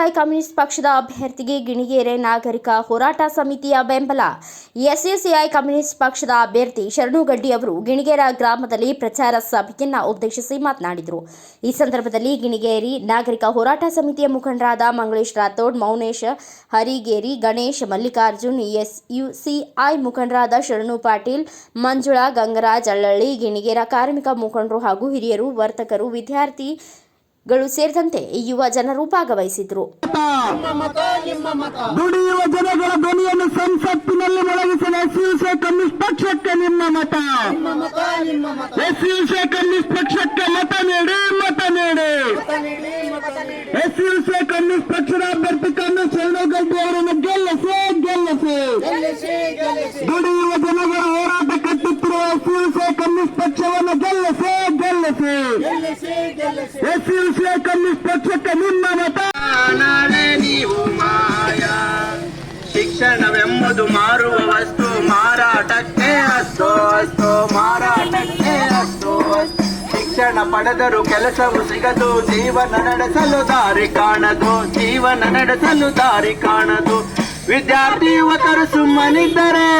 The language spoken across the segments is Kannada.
ಎಸ್ಯುಸಿಐ ಕಮ್ಯುನಿಸ್ಟ್ ಪಕ್ಷದ ಅಭ್ಯರ್ಥಿಗೆ ಗಿಣಿಗೆರೆ ನಾಗರಿಕ ಹೋರಾಟ ಸಮಿತಿಯ ಬೆಂಬಲ. ಎಸ್ಎಸಿಐ ಕಮ್ಯುನಿಸ್ಟ್ ಪಕ್ಷದ ಅಭ್ಯರ್ಥಿ ಶರಣುಗಡ್ಡಿ ಅವರು ಗಿಣಿಗೇರ ಗ್ರಾಮದಲ್ಲಿ ಪ್ರಚಾರ ಸಭೆಯನ್ನು ಉದ್ದೇಶಿಸಿ ಮಾತನಾಡಿದರು. ಈ ಸಂದರ್ಭದಲ್ಲಿ ಗಿಣಿಗೇರಿ ನಾಗರಿಕ ಹೋರಾಟ ಸಮಿತಿಯ ಮುಖಂಡರಾದ ಮಂಗಳೇಶ್ ರಾಥೋಡ್, ಮೌನೇಶ್ ಹರಿಗೇರಿ, ಗಣೇಶ್ ಮಲ್ಲಿಕಾರ್ಜುನ್, ಎಸ್ಯುಸಿಐ ಮುಖಂಡರಾದ ಶರಣು ಪಾಟೀಲ್, ಮಂಜುಳಾ ಗಂಗರಾಜ್ ಅಳ್ಳಳ್ಳಿ ಗಿಣಿಗೇರ ಕಾರ್ಮಿಕ ಮುಖಂಡರು ಹಾಗೂ ಹಿರಿಯರು, ವರ್ತಕರು ವಿದ್ಯಾರ್ಥಿಗಳು ಸೇರಿದಂತೆ ಯುವ ಜನರು ಭಾಗವಹಿಸಿದ್ರು. ದುಡಿಯುವ ಜನಗಳ ಧ್ವನಿಯನ್ನು ಸಂಸತ್ತಿನಲ್ಲಿ ಮೊಳಗಿಸಲು ಎಸ್ಯುಸೆ ಕಮ್ಯುನಿಸ್ಟ್ ಪಕ್ಷಕ್ಕೆ ನಿಮ್ಮ ಮತ. ಎಸ್ಯುಸೆ ಕಮ್ಯುನಿಸ್ಟ್ ಪಕ್ಷಕ್ಕೆ ಮತ ನೀಡಿ ಮತ ನೀಡಿ. ಎಸ್ಯುಸೆ ಕಮ್ಯುನಿಸ್ಟ್ ಪಕ್ಷದ ಅಭ್ಯರ್ಥಿ ಕಣ್ಣು ಶರಣಗಡ್ಡಿ ಅವರನ್ನು ಗೆಲ್ಲಿಸಿ ಗೆಲ್ಲಿಸಿ. ದುಡಿಯುವ ಜನಗಳ ಹೋರಾಟ ಕಟ್ಟುತ್ತಿರುವ ಎಸ್ಯುಸೆ ಕಮ್ಯುನಿಸ್ಟ್ ಪಕ್ಷವನ್ನು ಗೆಲ್ಲಿಸಿ ಗೆಲ್ಲಿಸಿ. ಎಸ್ಯುಸೆ ಕಮ್ಯುನಿಸ್ಟ್ ಪಕ್ಷಕ್ಕೆ ನಿಮ್ಮ ಮತ. ನಾಳೆ ನೀವು ಮಾಯ. ಶಿಕ್ಷಣವೆಂಬುದು ಮಾರುವ ವಸ್ತು ಮಾರಾಟಕ್ಕೆ ಅಸ್ತು ಅಸ್ತು ಮಾರಾಟಕ್ಕೆ ಅಸ್ತು. ಶಿಕ್ಷಣ ಪಡೆದರೂ ಕೆಲಸವು ಸಿಗದು ಜೀವನ ನಡೆಸಲು ದಾರಿ ಕಾಣದು ಜೀವನ ನಡೆಸಲು ದಾರಿ ಕಾಣದು. ವಿದ್ಯಾರ್ಥಿ ಯುವಕರು ಸುಮ್ಮನಿದ್ದರೆ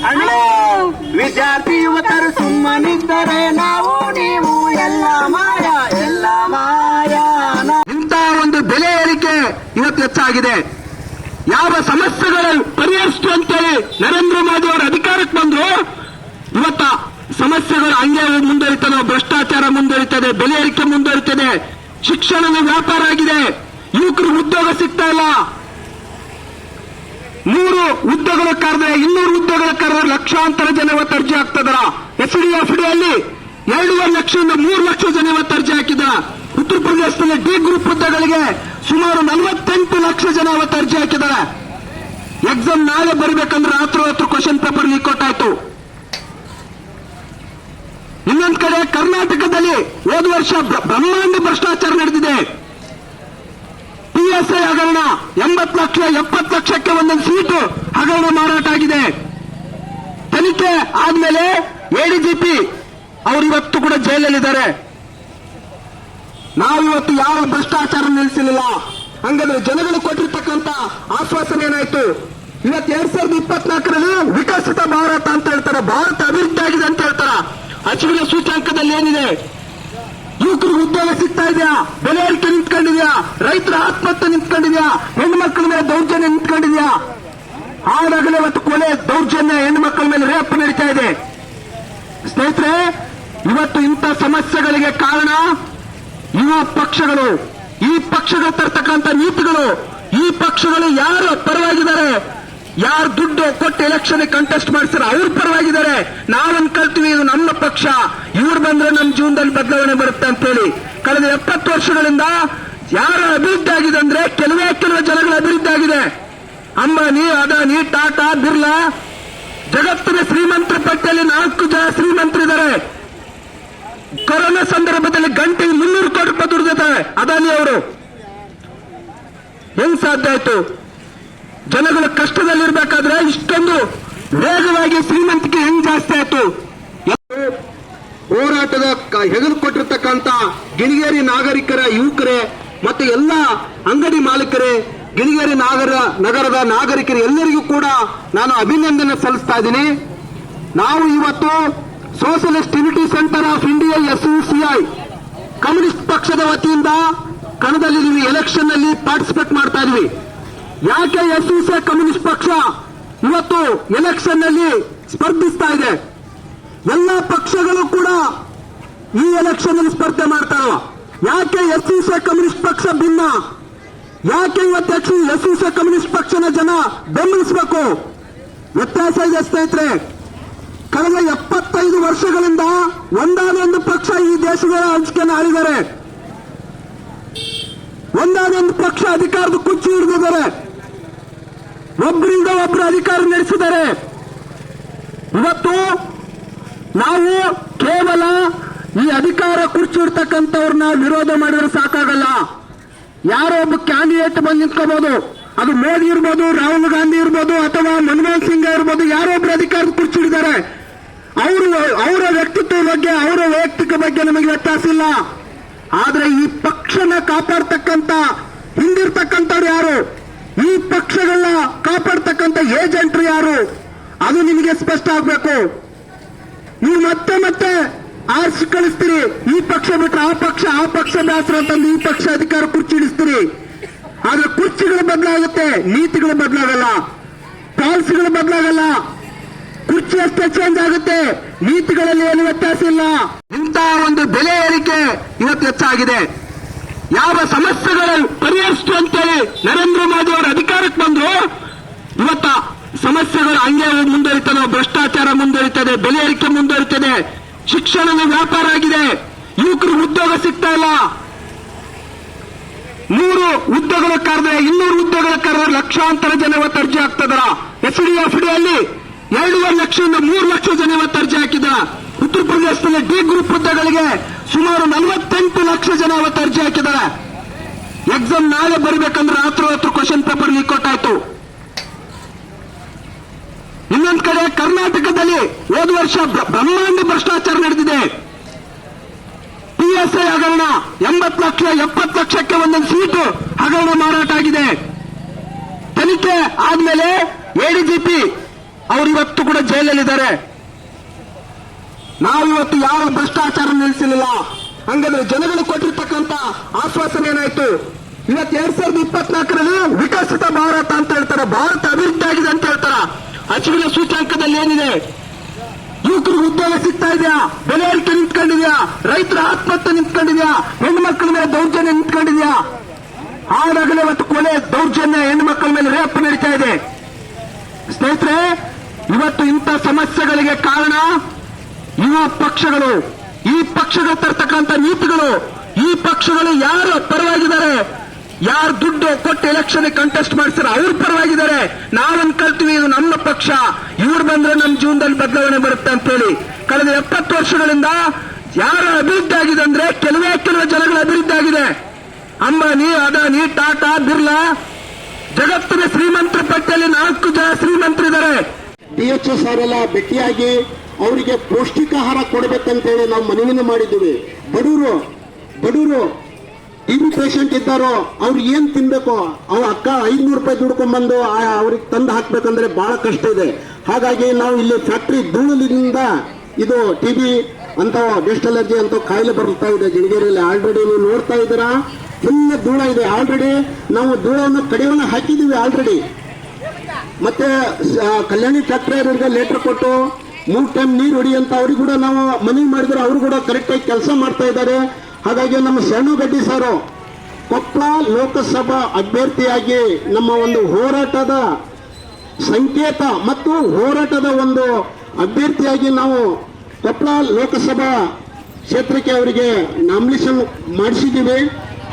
ಅಣ್ಣ. ಹೆಚ್ಚಾಗಿದೆ ಯಾವ ಸಮಸ್ಯೆಗಳು ಪರಿಹರಿಸ್ತು ಅಂತೇಳಿ ನರೇಂದ್ರ ಮೋದಿ ಅವರು ಅಧಿಕಾರಕ್ಕೆ ಬಂದ್ರು. ಇವತ್ತ ಸಮಸ್ಯೆಗಳು ಹಂಗೆ ಮುಂದುವರಿತದೆ, ಭ್ರಷ್ಟಾಚಾರ ಮುಂದುವರಿತದೆ, ಬೆಲೆ ಏರಿಕೆ ಮುಂದುವರಿತದೆ, ಶಿಕ್ಷಣದ ವ್ಯಾಪಾರ ಆಗಿದೆ. ಯುವಕರು ಉದ್ಯೋಗ ಸಿಗ್ತಾ ಇಲ್ಲ. ನೂರು ಉದ್ಯೋಗಗಳ ಕರೆದ್ರೆ ಇನ್ನೂರು ಉದ್ಯೋಗಗಳ ಕರೆದ್ರೆ ಲಕ್ಷಾಂತರ ಜನ ಇವತ್ತು ಅರ್ಜಿ ಹಾಕ್ತದಾರ. ಎಸ್ ಡಿ ಎಫ್ ಡಿ ಅಲ್ಲಿ ಎರಡೂವರೆ ಲಕ್ಷದಿಂದ ಮೂರು ಲಕ್ಷ ಜನ ಇವತ್ತು ಅರ್ಜಿ ಹಾಕಿದ ಉತ್ತರ ಪ್ರದೇಶದಲ್ಲಿ ಡಿ ಗ್ರೂಪ್ ಹುದ್ದೆಗಳಿಗೆ ಸುಮಾರು ನಲವತ್ತೆಂಟು ಲಕ್ಷ ಜನ ಅವತ್ತು ಅರ್ಜಿ ಹಾಕಿದ್ದಾರೆ. ಎಕ್ಸಾಮ್ ನಾಳೆ ಬರಬೇಕಂದ್ರೆ ರಾತ್ರಿ ಹತ್ರ ಕ್ವಶನ್ ಪೇಪರ್ ಲೀಕ್ ಆಯ್ತು ಇನ್ನೊಂದ್ ಕಡೆ ಕರ್ನಾಟಕದಲ್ಲಿ ಹೋದ ವರ್ಷ ಬ್ರ- ಬ್ರಹ್ಮಾಂಡ ಭ್ರಷ್ಟಾಚಾರ ನಡೆದಿದೆ. ಪಿಎಸ್ಐ ಹಗರಣ, ಎಂಬತ್ತು ಲಕ್ಷ, ಎಪ್ಪತ್ತು ಲಕ್ಷಕ್ಕೆ ಒಂದೊಂದು ಸೀಟು ಹಗರಣ ಮಾರಾಟ ಆಗಿದೆ. ತನಿಖೆ ಆದ್ಮೇಲೆ ಎಡಿಜಿಪಿ ಅವರು ಇವತ್ತು ಕೂಡ ಜೈಲಲ್ಲಿದ್ದಾರೆ. ನಾವು ಇವತ್ತು ಯಾವ ಭ್ರಷ್ಟಾಚಾರ ನಿಲ್ಲಿಸಲಿಲ್ಲ? ಹಂಗಂದ್ರೆ ಜನಗಳು ಕೊಟ್ಟಿರ್ತಕ್ಕಂತ ಆಶ್ವಾಸನೆ ಏನಾಯ್ತು? ಇವತ್ತು ಎರಡ್ ಸಾವಿರದ ಇಪ್ಪತ್ನಾಲ್ಕರಲ್ಲಿ ವಿಕಸಿತ ಭಾರತ ಅಂತ ಹೇಳ್ತಾರೆ, ಭಾರತ ಅಭಿವೃದ್ಧಿ ಆಗಿದೆ ಅಂತ ಹೇಳ್ತಾರ. ಹಸಿವಿನ ಸೂಚ್ಯಾಂಕದಲ್ಲಿ ಏನಿದೆ? ಯುವಕರಿಗೆ ಉದ್ಯೋಗ ಸಿಗ್ತಾ ಇದೆಯಾ? ಬೆಲೆ ಏರಿಕೆ ನಿಂತ್ಕೊಂಡಿದ್ಯಾ? ರೈತರ ಆತ್ಮಹತ್ಯೆ ನಿಂತ್ಕೊಂಡಿದ್ಯಾ? ಹೆಣ್ಣು ಮಕ್ಕಳ ಮೇಲೆ ದೌರ್ಜನ್ಯ ನಿಂತ್ಕೊಂಡಿದ್ಯಾ? ಆಗಾಗಲೇ ಇವತ್ತು ಕೊಲೆ, ದೌರ್ಜನ್ಯ ಹೆಣ್ಣು ಮಕ್ಕಳ ಮೇಲೆ ರೇಪ್ ನಡೀತಾ ಇದೆ. ಸ್ನೇಹಿತರೆ, ಇವತ್ತು ಇಂಥ ಸಮಸ್ಯೆಗಳಿಗೆ ಕಾರಣ ಯುವ ಪಕ್ಷಗಳು, ಈ ಪಕ್ಷಗಳು ತರ್ತಕ್ಕಂಥ ನೀತಿಗಳು, ಈ ಪಕ್ಷಗಳು ಯಾರು ಪರವಾಗಿದ್ದಾರೆ? ಯಾರು ದುಡ್ಡು ಕೊಟ್ಟು ಎಲೆಕ್ಷನ್ ಕಂಟೆಸ್ಟ್ ಮಾಡ್ತಾರೆ ಅವ್ರ ಪರವಾಗಿದ್ದಾರೆ. ನಾವೇನ್ ಕಲ್ತೀವಿ, ಇದು ನಮ್ಮ ಪಕ್ಷ. ಇವ್ರು ಬಂದ್ರೆ ನಮ್ಮ ಜೀವನದಲ್ಲಿ ಬದಲಾವಣೆ ಬರುತ್ತೆ ಅಂತ ಹೇಳಿ. ಕಳೆದ ಎಪ್ಪತ್ತು ವರ್ಷಗಳಿಂದ ಯಾರ ಅಭಿವೃದ್ಧಿ ಆಗಿದೆ ಅಂದ್ರೆ ಕೆಲವೇ ಕೆಲವು ಜನಗಳ ಅಭಿವೃದ್ಧಿ ಆಗಿದೆ. ಅಂಬಾನಿ, ಅದಾನಿ, ಟಾಟಾ, ಬಿರ್ಲಾ, ಜಗತ್ತಿನ ಶ್ರೀಮಂತರ ಪಟ್ಟಿಯಲ್ಲಿ ನಾಲ್ಕು ಜನ ಶ್ರೀಮಂತರಿದ್ದಾರೆ. ಕೊರೋನಾ ಸಂದರ್ಭದಲ್ಲಿ ಗಂಟೆಗೆ ಮುನ್ನೂರು ಕೋಟಿ ರೂಪಾಯಿ ದುಡಿದಿದ್ದಾರೆ ಅದಾನಿ ಅವರು. ಹೆಂಗ್ ಸಾಧ್ಯ ಆಯ್ತು? ಜನಗಳು ಕಷ್ಟದಲ್ಲಿರ್ಬೇಕಾದ್ರೆ ಇಷ್ಟೊಂದು ವೇಗವಾಗಿ ಶ್ರೀಮಂತಿಕೆ ಹೆಂಗ್ ಜಾಸ್ತಿ ಆಯ್ತು? ಹೋರಾಟದ ಕ- ಹೆಗಲು ಕೊಟ್ಟಿರ್ತಕ್ಕಂಥ ಗಿಣಿಗೇರಿ ನಾಗರಿಕರ ಯುವಕರೇ ಮತ್ತೆ ಎಲ್ಲ ಅಂಗಡಿ ಮಾಲೀಕರೇ, ಗಿಣಿಗೇರಿ ನಾಗರ, ನಗರದ ನಾಗರಿಕರು ಎಲ್ಲರಿಗೂ ಕೂಡ ನಾನು ಅಭಿನಂದನೆ ಸಲ್ಲಿಸ್ತಾ ಇದ್ದೀನಿ. ನಾವು ಇವತ್ತು Socialist Unity Centre of India SUCI Communist ಪಕ್ಷದ ವತಿಯಿಂದ ಕಣದಲ್ಲಿ ನೀವು ಎಲೆಕ್ಷನ್ನಲ್ಲಿ ಪಾರ್ಟಿಸಿಪೇಟ್ ಮಾಡ್ತಾ ಇದೀವಿ. ಯಾಕೆ ಎಸ್ಯುಸಿಐ ಕಮ್ಯುನಿಸ್ಟ್ ಪಕ್ಷ ಇವತ್ತು ಎಲೆಕ್ಷನ್ನಲ್ಲಿ ಸ್ಪರ್ಧಿಸ್ತಾ ಇದೆ? ಎಲ್ಲ ಪಕ್ಷಗಳು ಕೂಡ ಈ ಎಲೆಕ್ಷನ್ ಅಲ್ಲಿ ಸ್ಪರ್ಧೆ ಮಾಡ್ತಾರ ಯಾಕೆ ಎಸ್ಯುಸಿಐ ಕಮ್ಯುನಿಸ್ಟ್ ಪಕ್ಷ ಭಿನ್ನ? ಯಾಕೆ ಇವತ್ತು ಎಸ್ಯುಸಿಐ ಕಮ್ಯುನಿಸ್ಟ್ ಪಕ್ಷನ ಜನ ಬೆಂಬಲಿಸಬೇಕು? ವ್ಯತ್ಯಾಸ ಇದೆ ಸ್ನೇಹಿತರೆ. ಕಳೆದ ಎಪ್ಪತ್ತೈದು ವರ್ಷಗಳಿಂದ ಒಂದಾದ ಒಂದು ಪಕ್ಷ ಈ ದೇಶಗಳ ಹಂಚಿಕೆಯನ್ನು ಒಂದಾದ ಒಂದು ಪಕ್ಷ ಅಧಿಕಾರದ ಕುಚ್ಚು ಹಿಡಿದಿದ್ದಾರೆ. ಒಬ್ಬರಿಂದ ಒಬ್ಬರು ಅಧಿಕಾರ ನಡೆಸಿದ್ದಾರೆ. ಇವತ್ತು ನಾವು ಕೇವಲ ಈ ಅಧಿಕಾರ ಕುರ್ಚಿ ಇರ್ತಕ್ಕಂಥವ್ರನ್ನ ವಿರೋಧ ಮಾಡಿದ್ರೆ ಸಾಕಾಗಲ್ಲ. ಯಾರೋ ಒಬ್ಬ ಕ್ಯಾಂಡಿಡೇಟ್ ಬಂದು ನಿಂತ್ಕೋಬಹುದು ಅದು ಮೋದಿ ಇರ್ಬೋದು, ರಾಹುಲ್ ಗಾಂಧಿ ಇರ್ಬೋದು ಅಥವಾ ಮನಮೋಹನ್ ಸಿಂಗ್ ಇರ್ಬೋದು, ಯಾರೋ ಒಬ್ರು ಅಧಿಕಾರದ ಕುರ್ಚಿ ಹಿಡಿದಾರೆ ಅವರು ಅವರ ವ್ಯಕ್ತಿತ್ವ ಬಗ್ಗೆ, ಅವರ ವೈಯಕ್ತಿಕ ಬಗ್ಗೆ ನಮಗೆ ವ್ಯತ್ಯಾಸ ಇಲ್ಲ. ಆದ್ರೆ ಈ ಪಕ್ಷನ ಕಾಪಾಡ್ತಕ್ಕಂತ, ಹಿಂದಿರ್ತಕ್ಕಂಥವ್ರು ಯಾರು? ಈ ಪಕ್ಷಗಳನ್ನ ಕಾಪಾಡ್ತಕ್ಕಂಥ ಏಜೆಂಟ್ರು ಯಾರು? ಅದು ನಿಮಗೆ ಸ್ಪಷ್ಟ ಆಗ್ಬೇಕು. ನೀವು ಮತ್ತೆ ಮತ್ತೆ ಆರಿಸಿ ಕಳಿಸ್ತೀರಿ. ಈ ಪಕ್ಷ ಬಿಟ್ರೆ ಆ ಪಕ್ಷ ಆ ಪಕ್ಷ ಬೇಸರ ಅಂತಂದು ಈ ಪಕ್ಷ ಅಧಿಕಾರ ಕುರ್ಚಿ ಇಳಿಸ್ತೀರಿ. ಆದ್ರೆ ಕುರ್ಚಿಗಳು ಬದಲಾಗುತ್ತೆ, ನೀತಿಗಳು ಬದಲಾಗಲ್ಲ. ಪಾಲಿಸಿಗಳು ಬದಲಾಗಲ್ಲ. ಕುರ್ಚಿ ಅಷ್ಟೇ ಚೇಂಜ್ ಆಗುತ್ತೆ. ನೀತಿಗಳಲ್ಲಿ ಏನು ವ್ಯತ್ಯಾಸ ಇಲ್ಲ. ಇಂತಹ ಒಂದು ಬೆಲೆ ಏರಿಕೆ ಇವತ್ತು ಹೆಚ್ಚಾಗಿದೆ. ಯಾವ ಸಮಸ್ಯೆಗಳು ಪರಿಹರಿಸ್ತು ಅಂತೇಳಿ ನರೇಂದ್ರ ಮೋದಿ ಅವರು ಅಧಿಕಾರಕ್ಕೆ ಬಂದ್ರು, ಇವತ್ತ ಸಮಸ್ಯೆಗಳು ಹಂಗೆ ಮುಂದುವರಿತದೆ ಭ್ರಷ್ಟಾಚಾರ ಮುಂದುವರಿತದೆ, ಬೆಲೆ ಏರಿಕೆ ಮುಂದುವರಿತದೆ ಶಿಕ್ಷಣದ ವ್ಯಾಪಾರ ಆಗಿದೆ. ಯುವಕರಿಗೆ ಉದ್ಯೋಗ ಸಿಗ್ತಾ ಇಲ್ಲ. ನೂರು ಉದ್ಯೋಗಗಳ ಕರೆದ್ರೆ ಇನ್ನೂರು ಉದ್ಯೋಗಗಳ ಕರೆದ್ರೆ ಲಕ್ಷಾಂತರ ಜನ ಇವತ್ತು ಅರ್ಜಿ ಹಾಕ್ತಿದಾರ ಎಸ್ ಡಿ ಎಫ್ ಡಿ ಅಲ್ಲಿ ಎರಡೂವರೆ ಲಕ್ಷದಿಂದ ಮೂರು ಲಕ್ಷ ಜನ ಇವತ್ತು ಅರ್ಜಿ ಹಾಕಿದ್ದಾರೆ ಉತ್ತರ ಪ್ರದೇಶದಲ್ಲಿ ಡಿ ಗ್ರೂಪ್ ಹುದ್ದೆಗಳಿಗೆ ಸುಮಾರು ನಲವತ್ತೆಂಟು ಲಕ್ಷ ಜನ ಇವತ್ತು ಅರ್ಜಿ ಹಾಕಿದ್ದಾರೆ. ಎಕ್ಸಾಮ್ ನಾಳೆ ಬರಬೇಕಂದ್ರೆ ರಾತ್ರಿ ಹತ್ರ ಕ್ವಶನ್ ಪೇಪರ್ ಲೀಕ್ ಆಯ್ತು ಇನ್ನೊಂದ್ ಕಡೆ ಕರ್ನಾಟಕದಲ್ಲಿ ಹೋದ ವರ್ಷ ಬ್ರ- ಬ್ರಹ್ಮಾಂಡ ಭ್ರಷ್ಟಾಚಾರ ನಡೆದಿದೆ. ಪಿಎಸ್ಐ ಹಗರಣ ಎಂಬತ್ತು ಲಕ್ಷ, ಎಪ್ಪತ್ತು ಲಕ್ಷಕ್ಕೆ ಒಂದೊಂದು ಸೀಟು ಹಗರಣ ಮಾರಾಟ ಆಗಿದೆ. ತನಿಖೆ ಆದ್ಮೇಲೆ ಎಡಿಜಿಪಿ ಅವರು ಇವತ್ತು ಕೂಡ ಜೈಲಲ್ಲಿದ್ದಾರೆ. ನಾವಿವತ್ತು ಯಾವ ಭ್ರಷ್ಟಾಚಾರ ನಿಲ್ಲಿಸಲಿಲ್ಲ ಹಂಗಂದ್ರೆ ಜನಗಳು ಕೊಟ್ಟಿರ್ತಕ್ಕಂತ ಆಶ್ವಾಸನೆ ಏನಾಯ್ತು? ಇವತ್ತು ಎರಡ್ ಸಾವಿರದ ಇಪ್ಪತ್ನಾಲ್ಕರಲ್ಲಿ ವಿಕಸಿತ ಭಾರತ ಅಂತ ಹೇಳ್ತಾರೆ, ಭಾರತ ಅಭಿವೃದ್ಧಿ ಆಗಿದೆ ಅಂತ ಹೇಳ್ತಾರ. ಹಸಿವಿನ ಸೂಚ್ಯಾಂಕದಲ್ಲಿ ಏನಿದೆ? ಯುವಕರಿಗೆ ಉದ್ಯೋಗ ಸಿಗ್ತಾ ಇದೆಯಾ? ಬೆಲೆ ಏರಿಕೆ ನಿಂತ್ಕೊಂಡಿದ್ಯಾ? ರೈತರ ಆತ್ಮಹತ್ಯೆ ನಿಂತ್ಕೊಂಡಿದ್ಯಾ? ಹೆಣ್ಣು ಮಕ್ಕಳ ಮೇಲೆ ದೌರ್ಜನ್ಯ ನಿಂತ್ಕೊಂಡಿದ್ಯಾ? ಆದಾಗಲೇ ಇವತ್ತು ಕೊಲೆ, ದೌರ್ಜನ್ಯ ಹೆಣ್ಣು ಮಕ್ಕಳ ಮೇಲೆ ರೇಪ್ ನಡೀತಾ ಇದೆ. ಸ್ನೇಹಿತರೆ ಇವತ್ತು ಇಂಥ ಸಮಸ್ಯೆಗಳಿಗೆ ಕಾರಣ ಯುವ ಪಕ್ಷಗಳು. ಈ ಪಕ್ಷಗಳು ತರ್ತಕ್ಕಂಥ ನೀತಿಗಳು. ಈ ಪಕ್ಷಗಳು ಯಾರು ಪರವಾಗಿದ್ದಾರೆ? ಯಾರು ದುಡ್ಡು ಕೊಟ್ಟು ಎಲೆಕ್ಷನ್ ಕಂಟೆಸ್ಟ್ ಮಾಡಿಸ್ತಾರೆ ಅವ್ರ ಪರವಾಗಿದ್ದಾರೆ. ನಾವನ್ ಕಲ್ತೀವಿ ಇದು ನಮ್ಮ ಪಕ್ಷ. ಇವ್ರು ಬಂದ್ರೆ ನಮ್ಮ ಜೀವನದಲ್ಲಿ ಬದಲಾವಣೆ ಬರುತ್ತೆ ಅಂತ ಹೇಳಿ. ಕಳೆದ ಎಪ್ಪತ್ತು ವರ್ಷಗಳಿಂದ ಯಾರು ಅಭಿವೃದ್ಧಿ ಆಗಿದೆ ಅಂದ್ರೆ ಕೆಲವೇ ಕೆಲವು ಜನಗಳ ಅಭಿವೃದ್ಧಿ ಆಗಿದೆ. ಅಂಬಾನಿ, ಅದಾನಿ, ಟಾಟಾ, ಬಿರ್ಲಾ, ಜಗತ್ತಿನ ಶ್ರೀಮಂತರ ಪಟ್ಟಿಯಲ್ಲಿ ನಾಲ್ಕು ಜನ ಶ್ರೀಮಂತರಿದ್ದಾರೆ. ಡಿ ಎಚ್ ಎಸ್ ಅವರೆಲ್ಲ ಭೇಟಿಯಾಗಿ ಅವರಿಗೆ ಪೌಷ್ಟಿಕಾಹಾರ ಕೊಡಬೇಕಂತೇಳಿ ನಾವು ಮನವಿಯನ್ನು ಮಾಡಿದ್ದೀವಿ. ಬಡವರು ಬಡವರು ಟಿಬಿ ಪೇಷಂಟ್ ಇದ್ದಾರೋ, ಅವ್ರು ಏನು ತಿನ್ಬೇಕು? ಅವ್ರ ಅಕ್ಕ ಐದ್ನೂರು ರೂಪಾಯಿ ದುಡ್ಕೊಂಡ್ಬಂದು ಅವ್ರಿಗೆ ತಂದು ಹಾಕ್ಬೇಕಂದ್ರೆ ಬಹಳ ಕಷ್ಟ ಇದೆ. ಹಾಗಾಗಿ ನಾವು ಇಲ್ಲಿ ಫ್ಯಾಕ್ಟ್ರಿ ಧೂಳಿನಿಂದ ಇದು ಟಿಬಿ ಅಂತ ಡೆಸ್ಟ್ ಅಲರ್ಜಿ ಅಂತ ಕಾಯಿಲೆ ಬರ್ತಾ ಇದೆ ಗಿಣಗೇರಿಯಲ್ಲಿ ಆಲ್ರೆಡಿ ನೀವು ನೋಡ್ತಾ ಇದ್ದೀರಾ? ಫುಲ್ ಧೂಳ ಇದೆ. ಆಲ್ರೆಡಿ ನಾವು ಧೂಳವನ್ನು ಕಡಿಯನ್ನು ಹಾಕಿದ್ದೀವಿ ಆಲ್ರೆಡಿ ಮತ್ತೆ ಕಲ್ಯಾಣಿ ಫ್ಯಾಕ್ಟರಿ ಅವರಿಗೆ ಲೆಟರ್ ಕೊಟ್ಟು ಮೂರು ಟೈಮ್ ನೀರು ಹೊಡಿ ಅಂತ ಅವ್ರಿಗೆ ಕೂಡ ನಾವು ಮನವಿ ಮಾಡಿದ್ರೆ ಅವರು ಕೂಡ ಕರೆಕ್ಟ್ ಆಗಿ ಕೆಲಸ ಮಾಡ್ತಾ ಇದ್ದಾರೆ. ಹಾಗಾಗಿ ನಮ್ಮ ಶರಣುಗಡ್ಡಿ ಸಾರು ಕೊಪ್ಪಳ ಲೋಕಸಭಾ ಅಭ್ಯರ್ಥಿಯಾಗಿ ನಮ್ಮ ಒಂದು ಹೋರಾಟದ ಸಂಕೇತ ಮತ್ತು ಹೋರಾಟದ ಒಂದು ಅಭ್ಯರ್ಥಿಯಾಗಿ ನಾವು ಕೊಪ್ಪಳ ಲೋಕಸಭಾ ಕ್ಷೇತ್ರಕ್ಕೆ ಅವರಿಗೆ ನಾಮಿನೇಷನ್ ಮಾಡಿಸಿದ್ದೀವಿ.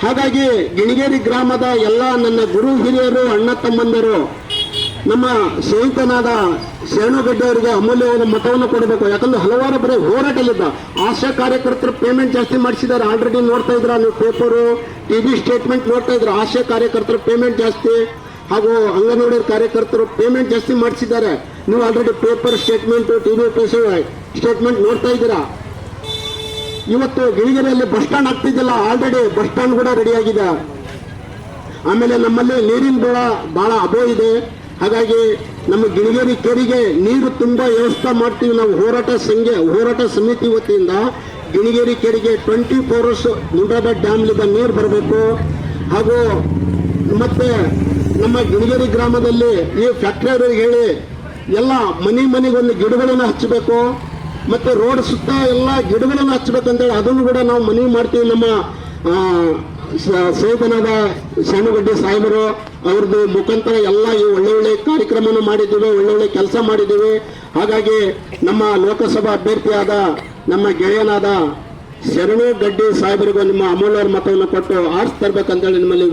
ಹಾಗಾಗಿ ಗಿಣಿಗೇರಿ ಗ್ರಾಮದ ಎಲ್ಲ ನನ್ನ ಗುರು ಹಿರಿಯರು, ಅಣ್ಣ ತಮ್ಮಂದಿರು ನಮ್ಮ ಸ್ನೇಹಿತನಾದ ಶರಣುಗಡ್ಡೆ ಅವರಿಗೆ ಅಮೂಲ್ಯವಾದ ಮತವನ್ನು ಕೊಡಬೇಕು. ಯಾಕಂದ್ರೆ ಹಲವಾರು ಬರೀ ಹೋರಾಟಲ್ಲಿದ್ದ ಆಶಾ ಕಾರ್ಯಕರ್ತರು ಪೇಮೆಂಟ್ ಜಾಸ್ತಿ ಮಾಡಿಸಿದ್ದಾರೆ. ಆಲ್ರೆಡಿ ನೋಡ್ತಾ ಇದ್ರ ನೀವು ಪೇಪರು ಟಿವಿ ಸ್ಟೇಟ್ಮೆಂಟ್ ನೋಡ್ತಾ ಇದ್ರ ಆಶಾ ಕಾರ್ಯಕರ್ತರು ಪೇಮೆಂಟ್ ಜಾಸ್ತಿ ಹಾಗೂ ಅಂಗನವಾಡಿ ಕಾರ್ಯಕರ್ತರು ಪೇಮೆಂಟ್ ಜಾಸ್ತಿ ಮಾಡಿಸಿದ್ದಾರೆ. ನೀವು already paper statement TV statement ನೋಡ್ತಾ ಇದ್ದೀರಾ? ಇವತ್ತು ಗಿಳಿಗೆರೆಯಲ್ಲಿ ಬಸ್ ಸ್ಟ್ಯಾಂಡ್ ಆಗ್ತಿದ್ದಿಲ್ಲ. ಆಲ್ರೆಡಿ ಬಸ್ ಸ್ಟ್ಯಾಂಡ್ ಕೂಡ ರೆಡಿ ಆಗಿದೆ. ಆಮೇಲೆ ನಮ್ಮಲ್ಲಿ ನೀರಿನ ಬೆಳ ಬಹಳ ಅಭೋ ಇದೆ. ಹಾಗಾಗಿ ನಮ್ಮ ಗಿಣಿಗೇರಿ ಕೆರೆಗೆ ನೀರು ತುಂಬಾ ವ್ಯವಸ್ಥೆ ಮಾಡ್ತೀವಿ. ನಾವು ಹೋರಾಟ ಸಂಘ, ಹೋರಾಟ ಸಮಿತಿ ವತಿಯಿಂದ ಗಿಣಿಗೇರಿ ಕೆರೆಗೆ ಟ್ವೆಂಟಿ ಫೋರ್ ಅವರ್ಸ್ ಮುಂಡ್ರಾಬಾದ್ ಡ್ಯಾಮ್ಲಿಂದ ನೀರು ಬರಬೇಕು. ಹಾಗೂ ಮತ್ತೆ ನಮ್ಮ ಗಿಣಿಗೇರಿ ಗ್ರಾಮದಲ್ಲಿ ಈ ಫ್ಯಾಕ್ಟರಿ ಅವರಿಗೆ ಹೇಳಿ ಎಲ್ಲ ಮನೆ ಮನೆಗೆ ಒಂದು ಗಿಡಗಳನ್ನು ಹಚ್ಚಬೇಕು. ಮತ್ತೆ ರೋಡ್ ಸುತ್ತ ಎಲ್ಲ ಗಿಡಗಳನ್ನು ಹಚ್ಚಬೇಕಂತೇಳಿ ಅದನ್ನು ಕೂಡ ನಾವು ಮನವಿ ಮಾಡ್ತೀವಿ. ನಮ್ಮ ಆ, ಸ- ಸೇವಕನಾದ ಶಾನುಗಡ್ಡಿ ಸಾಹೇಬರು ಅವ್ರದ್ದು ಮುಖಾಂತರ ಎಲ್ಲ ಈ ಒಳ್ಳೆ ಒಳ್ಳೆ ಕಾರ್ಯಕ್ರಮವನ್ನು ಮಾಡಿದ್ದೀವಿ ಒಳ್ಳೆ ಒಳ್ಳೆ ಕೆಲಸ ಮಾಡಿದ್ದೇವೆ. ಹಾಗಾಗಿ ನಮ್ಮ ಲೋಕಸಭಾ ಅಭ್ಯರ್ಥಿಯಾದ ನಮ್ಮ ಗೆಳೆಯನಾದ ಶರಣು ಗಡ್ಡಿ ಸಾಹೇಬರಿಗೂ ನಿಮ್ಮ ಅಮೂಲ್ಯರ ಮತವನ್ನು ಕೊಟ್ಟು ಆರಿಸ್ ತರ್ಬೇಕಂತೇಳಿ ನಿಮ್ಮಲ್ಲಿ